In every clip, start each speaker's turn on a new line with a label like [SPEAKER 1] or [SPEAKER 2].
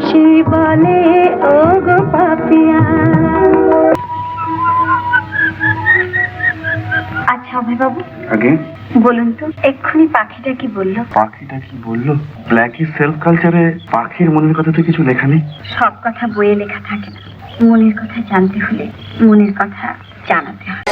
[SPEAKER 1] হাসি বলে ও গো পাপিয়া। আচ্ছা অভয় বাবু
[SPEAKER 2] আগে?
[SPEAKER 1] বলুন তো এক্ষুনি পাখিটা কি বলল?
[SPEAKER 2] পাখিটা কি বলল? ব্ল্যাকি সেলফ কালচারে পাখির মনের কথা তো কিছু লেখা নেই?
[SPEAKER 1] সব কথা বইয়ে লেখা থাকে না। মনের কথা জানতে হলে মনের কথা জানাতে হয়।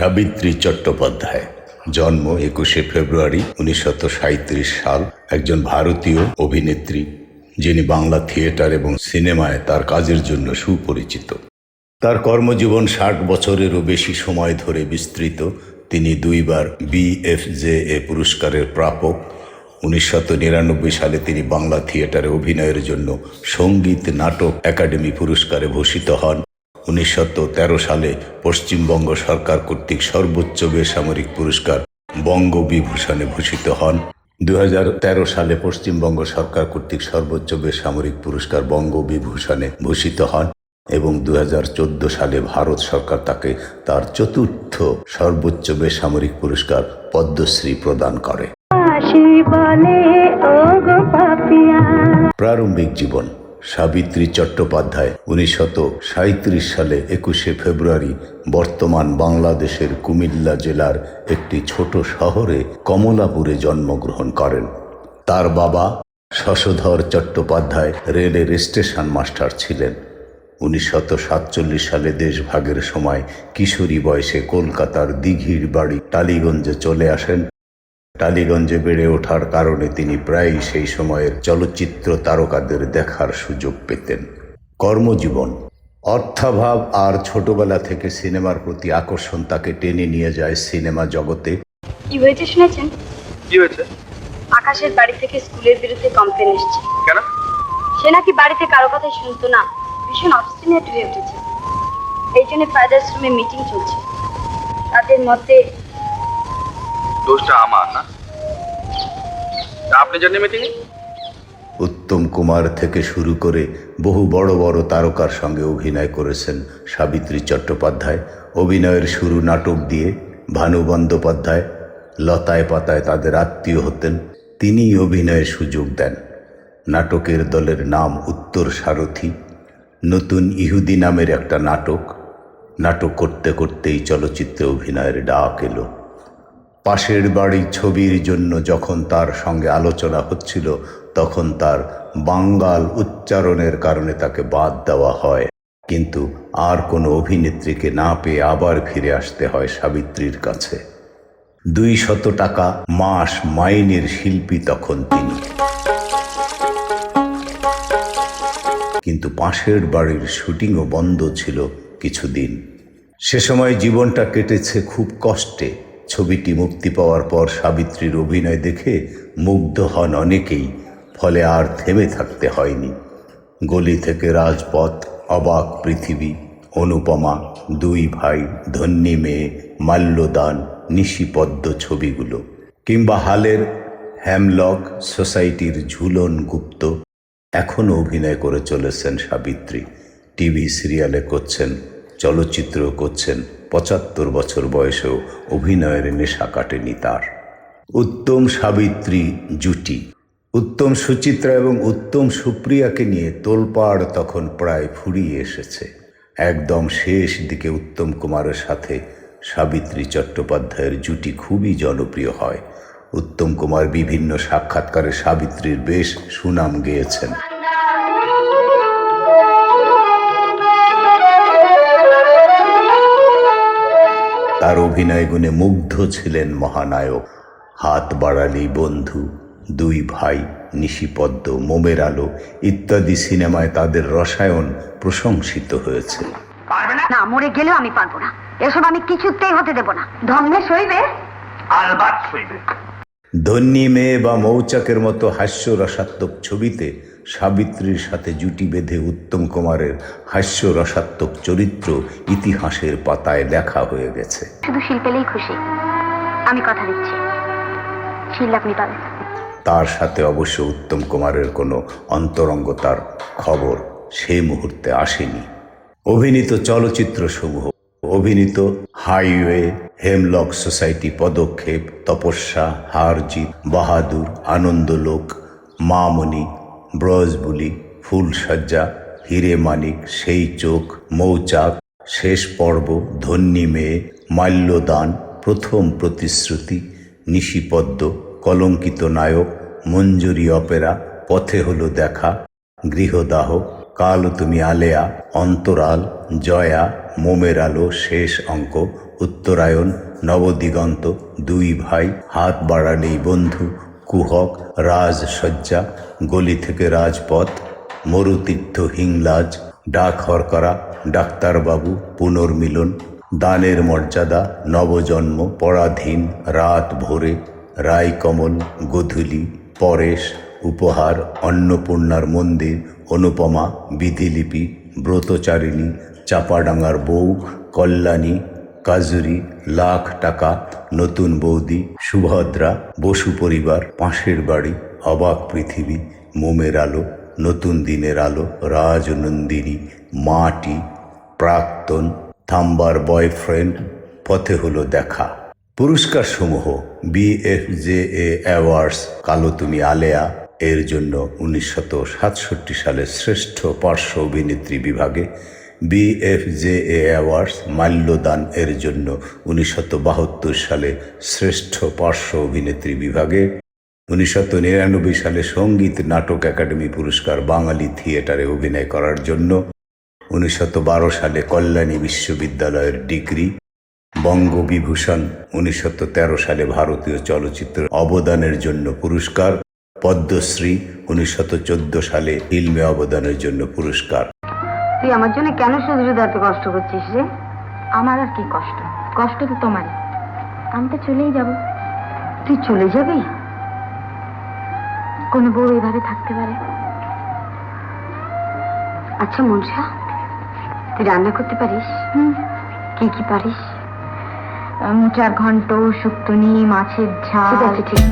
[SPEAKER 3] সাবিত্রী চট্টোপাধ্যায়, জন্ম একুশে ফেব্রুয়ারি উনিশশো সাঁইত্রিশ সাল, একজন ভারতীয় অভিনেত্রী, যিনি বাংলা থিয়েটার এবং সিনেমায় তার কাজের জন্য সুপরিচিত। তার কর্মজীবন ষাট বছরেরও বেশি সময় ধরে বিস্তৃত। তিনি দুইবার বিএফজেএ পুরস্কারের প্রাপক। উনিশশো নিরানব্বই সালে তিনি বাংলা থিয়েটারে অভিনয়ের জন্য সংগীত নাটক একাডেমি পুরস্কারে ভূষিত হন। উনিশশো তেরো সালে পশ্চিমবঙ্গ সরকার কর্তৃক সর্বোচ্চ বেসামরিক পুরস্কার বঙ্গবিভূষণে ভূষিত হন। দু হাজার তেরো সালে পশ্চিমবঙ্গ সরকার কর্তৃক সর্বোচ্চ বেসামরিক পুরস্কার বঙ্গবিভূষণে ভূষিত হন এবং দু হাজার চোদ্দ সালে ভারত সরকার তাকে তার চতুর্থ সর্বোচ্চ বেসামরিক পুরস্কার পদ্মশ্রী প্রদান করে। প্রারম্ভিক জীবন। সাবিত্রী চট্টোপাধ্যায় উনিশশত সাঁত্রিশ সালে একুশে ফেব্রুয়ারি বর্তমান বাংলাদেশের কুমিল্লা জেলার একটি ছোট শহরে কমলাপুরে জন্মগ্রহণ করেন। তার বাবা শশধর চট্টোপাধ্যায় রেলের স্টেশন মাস্টার ছিলেন। সাতচল্লিশ সালে দেশভাগের সময় কিশোরী বয়সে কলকাতার দিঘির বাড়ি টালিগঞ্জে চলে আসেন। টালিগঞ্জে বেড়ে ওঠার কারণে তিনি প্রায়ই সেই সময়ের চলচ্চিত্র তারকাদের দেখার সুযোগ পেতেন। কর্মজীবন। অর্থাভাব আর ছোটবেলা থেকে সিনেমার প্রতি আকর্ষণ তাকে টেনে নিয়ে যায় সিনেমা জগতে।
[SPEAKER 1] কি হয়েছে শুনেছেন?
[SPEAKER 2] কি হয়েছে?
[SPEAKER 1] আকাশের বাড়ি থেকে স্কুলের বিরুদ্ধে কমপ্লেন এসেছে।
[SPEAKER 2] কেন?
[SPEAKER 1] সে নাকি বাড়িতে কারও কথাই শুনতো না। ভীষণ অবস্টিনেট হয়ে উঠেছে। এই জন্য ফাদার্স রুমে মিটিং চলছে। তাদের মতে
[SPEAKER 2] দোষটা আমার, না? আপনি মিটিং
[SPEAKER 3] উত্তম কুমার থেকে শুরু করে বহু বড় বড় তারকার সঙ্গে অভিনয় করেছেন সাবিত্রী চট্টোপাধ্যায়। অভিনয়ের শুরু নাটক দিয়ে ভানু বন্দ্যোপাধ্যায় লতায় পাতায় তাদের আত্মীয় হতেন। তিনিই অভিনয়ের সুযোগ দেন। নাটকের দলের নাম উত্তর সারথি। নতুন ইহুদি নামের একটা নাটক। নাটক করতে করতেই চলচ্চিত্রে অভিনয়ের ডাক এলো। পাশের বাড়ি ছবির জন্য যখন তার সঙ্গে আলোচনা হচ্ছিল, তখন তার বাঙ্গাল উচ্চারণের কারণে তাকে বাদ দেওয়া হয়। কিন্তু আর কোনো অভিনেত্রীকে না পেয়ে আবার ফিরে আসতে হয় সাবিত্রীর কাছে। দুই শত টাকা মাস মাইনের শিল্পী তখন তিনি। কিন্তু পাশের বাড়ির শুটিংও বন্ধ ছিল কিছুদিন। সে সময় জীবনটা কেটেছে খুব কষ্টে। ছবিটি মুক্তি পাওয়ার পর সাবিত্রীর অভিনয় দেখে মুগ্ধ হন অনেকেই, ফলে আর থেমে থাকতে হয়নি। গলি থেকে রাজপথ, অবাক পৃথিবী, অনুপমা, দুই ভাই, ধন্যী মেয়ে, মাল্যদান, নিশিপদ্ম ছবিগুলো। কিংবা হালের হ্যামলক সোসাইটির ঝুলন গুপ্ত, এখনও অভিনয় করে চলেছেন সাবিত্রী। টিভি সিরিয়ালে করছেন চলচ্চিত্র করছেন। পঁচাত্তর বছর বয়সেও অভিনয়ের নেশা কাটেনি তার। উত্তম সাবিত্রী জুটি। উত্তম সুচিত্রা এবং উত্তম সুপ্রিয়াকে নিয়ে তোলপাড় তখন প্রায় ফুরিয়ে এসেছে। একদম শেষ দিকে উত্তম কুমারের সাথে সাবিত্রী চট্টোপাধ্যায়ের জুটি খুবই জনপ্রিয় হয়। উত্তম কুমার বিভিন্ন সাক্ষাৎকারে সাবিত্রীর বেশ সুনাম গেয়েছেন। তার অভিনয় গুণে মুগ্ধ ছিলেন মহানায়ক। হাত বাড়ালি বন্ধু দুই ভাই নিশিপদ্ম মোমের আলো ইত্যাদি সিনেমায় তাদের রসায়ন প্রশংসিত হয়েছে।
[SPEAKER 1] না? মরে গেলেও আমি পারব না। এসব আমি কিছুতেই হতে দেব না। ধর্মে সইবে?
[SPEAKER 3] ধন্যী মেয়ে বা মৌচাকের মতো হাস্য রসাত্মক ছবিতে সাবিত্রীর সাথে জুটি বেঁধে উত্তম কুমারের হাস্যরসাত্মক চরিত্র ইতিহাসের পাতায় লেখা হয়ে গেছে।
[SPEAKER 1] শুধু শিল পেলেই খুশি। আমি কথা দিচ্ছি। শিল আপনি পাবেন।
[SPEAKER 3] তার সাথে অবশ্য উত্তম কুমারের কোনো অন্তরঙ্গতার খবর সেই মুহূর্তে আসেনি। অভিনীত চলচ্চিত্র সমূহ অভিনীত হাইওয়ে হেমলক সোসাইটি পদক্ষেপ তপস্যা হারজিৎ বাহাদুর আনন্দলোক মামনি ব্রজবুলি ফুলসজ্জা হিরে মানিক, সেই চোখ, মৌচাক, শেষ পর্ব, ধন্যী মেয়ে, মাল্যদান, প্রথম প্রতিশ্রুতি, নিশিপদ্ম, কলঙ্কিত নায়ক, মঞ্জুরি অপেরা, পথে হলো দেখা, গৃহদাহ, কাল তুমি আলেয়া, অন্তরাল, জয়া, মোমের আলো, শেষ অঙ্ক, উত্তরায়ণ, নবদিগন্ত, দুই ভাই, হাত বাড়ালেই বন্ধু কুহক রাজসজ্জা গলি থেকে রাজপথ, মরুতীর্থ হিংলাজ, ডাক হরকরা, ডাক্তারবাবু, পুনর্মিলন, দানের মর্যাদা, নবজন্ম, পরাধীন, রাত ভোরে, রায়কমল, গধূলি, পরেশ, উপহার, অন্নপূর্ণার মন্দির, অনুপমা, বিধিলিপি, ব্রতচারিণী, চাপাডাঙ্গার বউ, কল্যাণী কাজুরি, লাখ টাকা নতুন বৌদি, সুভদ্রা, বসু পরিবার, পাশের বাড়ি, অবাক পৃথিবী, মোমের আলো, নতুন দিনের আলো, রাজনন্দিনী, মাটি, প্রাক্তন, থাম্বার বয়ফ্রেন্ড, পথে হলো দেখা। পুরস্কার সমূহ বিএফজেএ অ্যাওয়ার্ডস, কালো তুমি আলেয়া, এর জন্য সাতষট্টি সালে শ্রেষ্ঠ পার্শ্ব অভিনেত্রী বিভাগে বিএফজেএ অ্যাওয়ার্ডস মাল্যদান এর জন্য বাহাত্তর সালে শ্রেষ্ঠ পার্শ্ব অভিনেত্রী বিভাগে উনিশশো নিরানব্বই সালে সংগীত নাটক একাডেমি পুরস্কার বাঙালি থিয়েটারে অভিনয় করার জন্য, উনিশশত বারো সালে কল্যাণী বিশ্ববিদ্যালয়ের ডিগ্রি, বঙ্গবিভূষণ উনিশশো তেরো সালে ভারতীয় চলচ্চিত্র অবদানের জন্য পুরস্কার, পদ্মশ্রী, উনিশশত চোদ্দ সালে ফিল্মে অবদানের জন্য পুরস্কার।
[SPEAKER 1] তুই আমার জন্য কেন শুধু শুধু এত কষ্ট করছিস রে? আমার আর কি কষ্ট? কষ্ট তো তোমার আমি তো চলেই যাব। তুই চলে যাবি? কোন বউ এইভাবে থাকতে পারে? আচ্ছা মনসা তুই রান্না করতে পারিস? কি কি পারিস?
[SPEAKER 4] চার ঘন্ট শুক্তনি মাছের ঝাল
[SPEAKER 1] ঠিক আছে ঠিক।